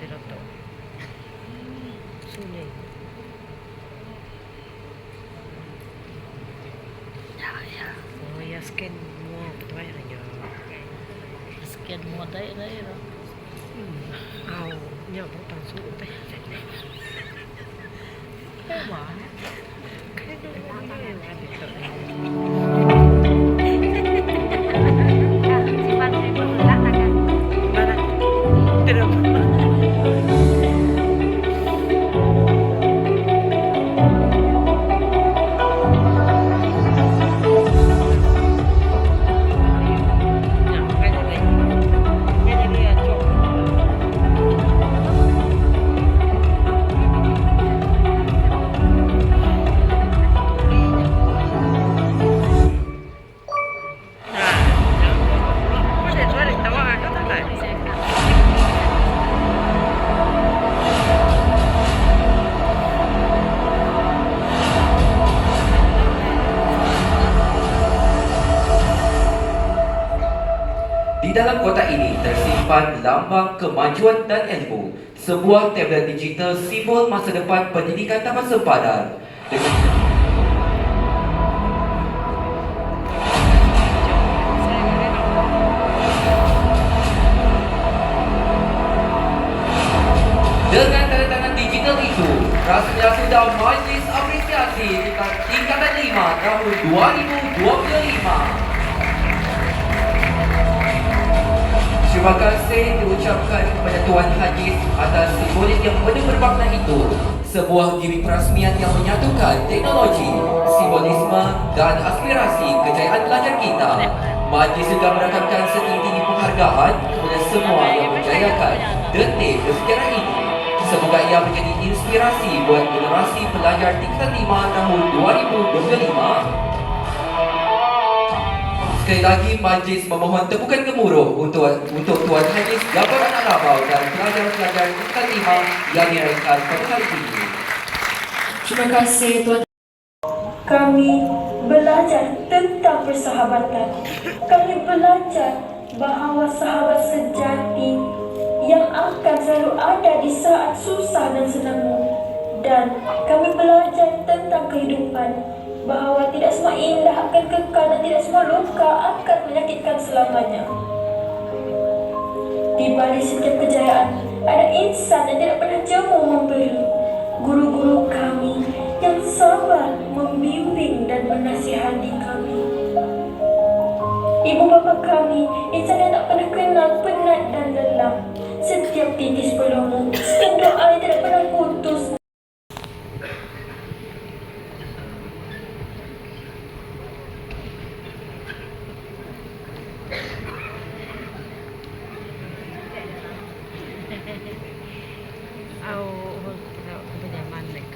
sila to. cái Oh, yaskin mo. Tuwai na nyo. Yaskin mo tayo na yun. Aw, nyo po pansu tayo. cái ba? Kaya cái Kaya ba? cái ba? Lambang kemajuan dan ilmu, sebuah tablet digital simbol masa depan pendidikan taman sempadan. Dengan tanda tangan digital itu, rasanya sudah Majlis Apresiasi tingkat tingkatan 5 tahun 2025. Terima kasih diucapkan kepada Tuan Haji atas simbolik yang penuh bermakna itu. Sebuah gimmick perasmian yang menyatukan teknologi, simbolisme dan aspirasi kejayaan pelajar kita. Majlis juga merakamkan setinggi-tinggi penghargaan kepada semua yang menjayakan detik bersejarah ini. Semoga ia menjadi inspirasi buat generasi pelajar tingkatan 5 tahun 2025 Sekali lagi majlis memohon tepukan gemuruh untuk untuk Tuan Haji Jabar Anak Rabau dan pelajar-pelajar tingkat 5 yang diraihkan pada hari ini. Terima kasih Tuan. Kami belajar tentang persahabatan. Kami belajar bahawa sahabat sejati yang akan selalu ada di saat susah dan senangmu. Dan kami belajar tentang kehidupan bahawa tidak semua indah akan kekal dan tidak semua luka akan menyakitkan selamanya. Di balik setiap kejayaan, ada insan yang tidak pernah jemu memberi. Guru-guru kami yang sabar membimbing dan menasihati kami. Ibu bapa kami, insan yang tak pernah kenal penat dan lelah. Setiap titis pelumu, setiap doa yang tidak pernah putus.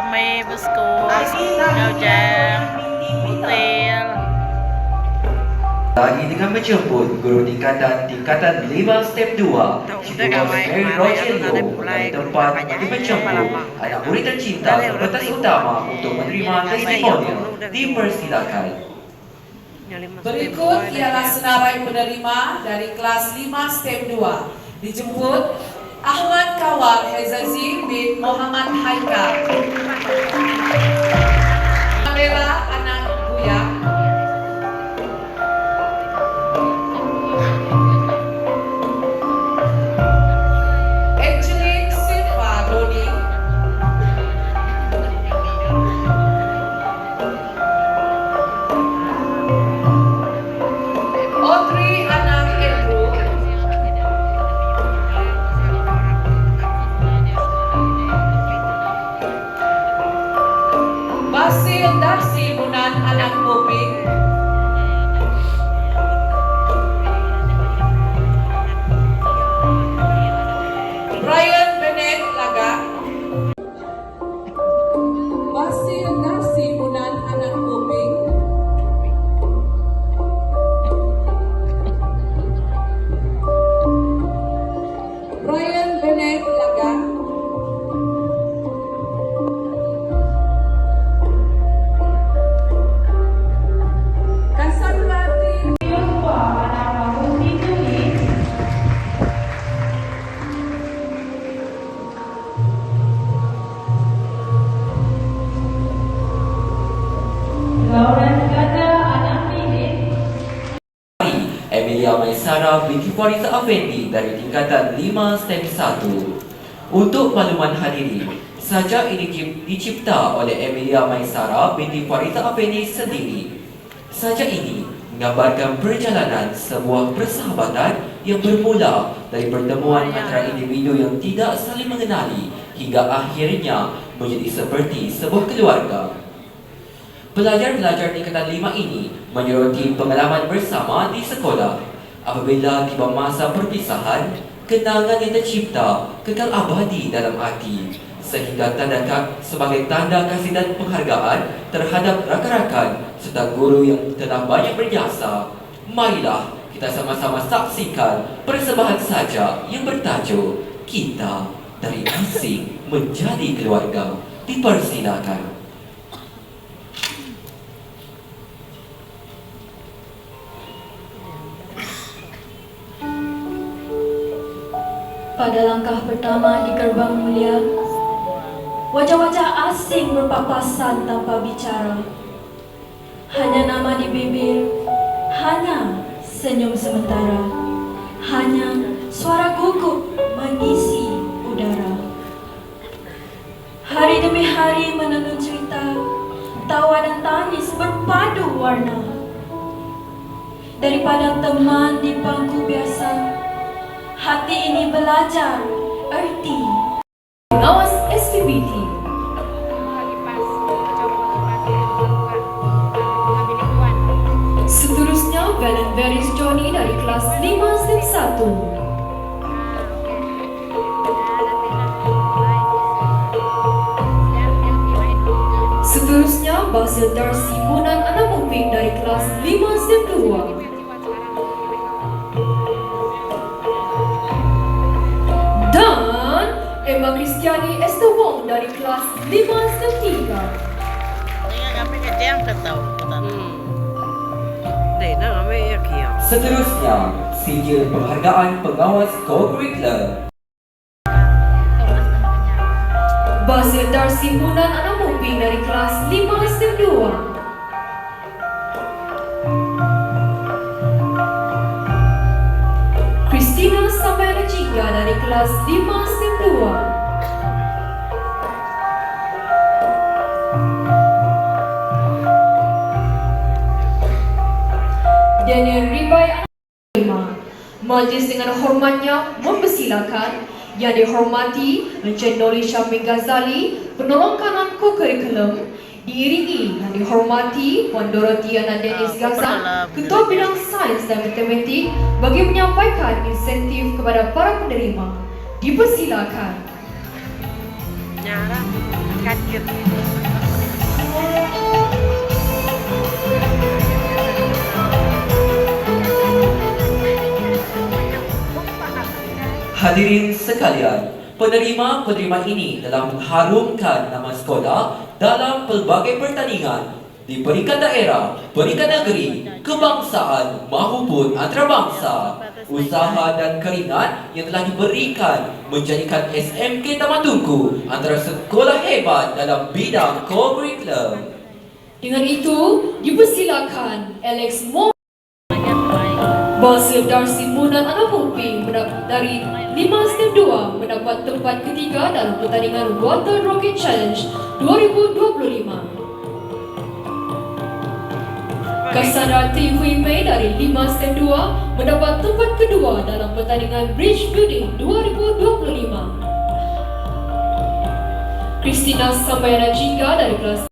kami beskus gaujang butil lagi dengan menjemput guru tingkatan tingkatan 5 step 2 Sibuan Mary Rogelio. Dari tempat bagi menjemput. anak murid tercinta petas utama untuk menerima testimonial. Dipersilakan Berikut ialah senarai penerima dari kelas 5 step 2 dijemput Ahmad Kawal Hezazi bin Muhammad Haikal. Fariza Afendi dari tingkatan 5 STEM 1. Untuk makluman hadirin, sajak ini cip- dicipta oleh Emilia Maisara binti Fariza Afendi sendiri. Sajak ini menggambarkan perjalanan sebuah persahabatan yang bermula dari pertemuan antara individu yang tidak saling mengenali hingga akhirnya menjadi seperti sebuah keluarga. Pelajar-pelajar tingkatan lima ini menyoroti pengalaman bersama di sekolah. Apabila tiba masa perpisahan, kenangan yang tercipta kekal abadi dalam hati sehingga tanda sebagai tanda kasih dan penghargaan terhadap rakan-rakan serta guru yang telah banyak berjasa. Marilah kita sama-sama saksikan persembahan saja yang bertajuk Kita dari Asing Menjadi Keluarga. Dipersilakan. Pada langkah pertama di gerbang mulia, wajah-wajah asing berpapasan tanpa bicara. Hanya nama di bibir, hanya senyum sementara, hanya suara gugup mengisi udara. Hari demi hari menenun cerita, tawa dan tangis berpadu warna. Daripada teman di pangku biasa, hati ini belajar erti. Emma Kristiani Esther Wong dari kelas 5 SIM 3 Tengah kami kejam ketahu. Hmm. Ya. Seterusnya, sijil penghargaan pengawas co-curricular. Basil Darcy Munan Anak Muping dari kelas 5 SIM 2 Christina Samara Jika dari kelas 5 Majlis dengan hormatnya mempersilakan yang dihormati Encik Noli Syamil Ghazali, penolong kanan co-curriculum, diiringi yang dihormati Puan Dorothy Anak Dennis Gazan, Ketua Bidang Sains dan Matematik bagi menyampaikan insentif kepada para penerima. Dipersilakan. Nyara. Kaget. Hadirin sekalian, penerima-penerima ini telah mengharumkan nama sekolah dalam pelbagai pertandingan di peringkat daerah, peringkat negeri, kebangsaan maupun antarabangsa. Usaha dan keringat yang telah diberikan menjadikan SMK Taman Tunku antara sekolah hebat dalam bidang co-curriculum. Dengan itu, dipersilakan Alex Mo Basil Darcy Pumpi mendapat dari 5 step 2 mendapat tempat ketiga dalam pertandingan Water Rocket Challenge 2025. Cassandra T. Hui Mei dari 5 step 2 mendapat tempat kedua dalam pertandingan Bridge Building 2025. Christina Sambayana Jingga dari kelas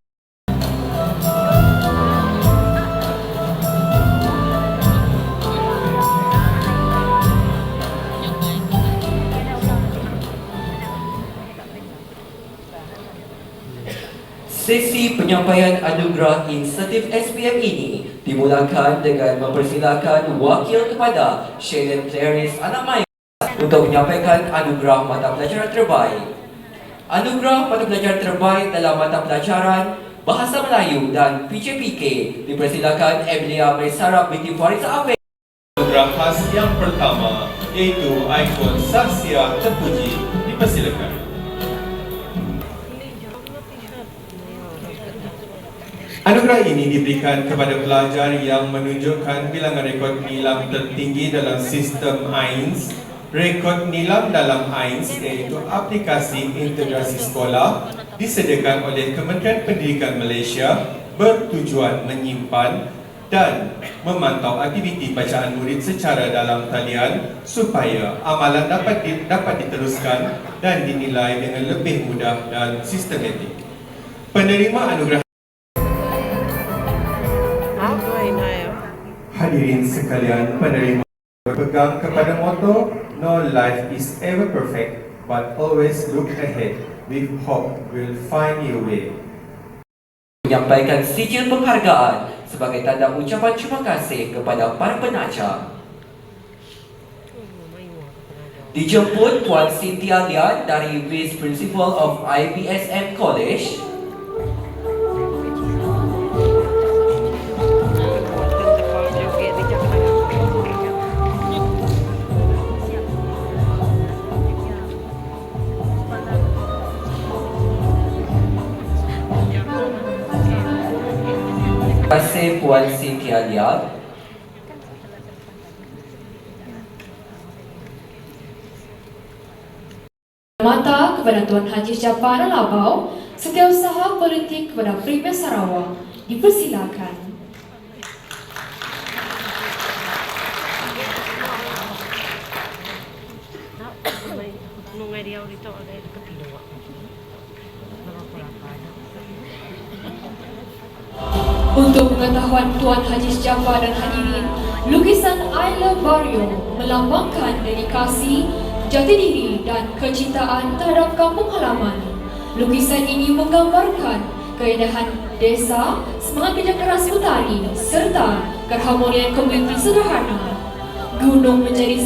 penyampaian anugerah insentif SPM ini dimulakan dengan mempersilakan wakil kepada Shaylin Clarice Anak Mai untuk menyampaikan anugerah mata pelajaran terbaik. Anugerah mata pelajaran terbaik dalam mata pelajaran Bahasa Melayu dan PJPK dipersilakan Emilia Maisara binti Fariza Afif. Anugerah khas yang pertama iaitu ikon Saksia Terpuji dipersilakan. Anugerah ini diberikan kepada pelajar yang menunjukkan bilangan rekod nilam tertinggi dalam sistem AINS. Rekod nilam dalam AINS iaitu aplikasi integrasi sekolah disediakan oleh Kementerian Pendidikan Malaysia bertujuan menyimpan dan memantau aktiviti bacaan murid secara dalam talian supaya amalan dapat di, dapat diteruskan dan dinilai dengan lebih mudah dan sistematik. Penerima anugerah Hadirin sekalian, penerima berpegang kepada moto No life is ever perfect, but always look ahead with hope will find your way. menyampaikan sijil penghargaan sebagai tanda ucapan terima kasih kepada para penaja. Dijemput Puan Cynthia Lian dari Vice Principal of IBSM College, terima kasih Puan Cynthia Lian. Mata kepada Tuan Haji Jafar Alabau, Setiausaha Politik kepada Premier Sarawak, dipersilakan. Ada ketiga. Untuk pengetahuan Tuan Haji Jafar dan hadirin, lukisan I Love Barrio melambangkan dedikasi, jati diri dan kecintaan terhadap kampung halaman. Lukisan ini menggambarkan keindahan desa, semangat kerja keras petani serta keharmonian komuniti sederhana. Gunung menjadi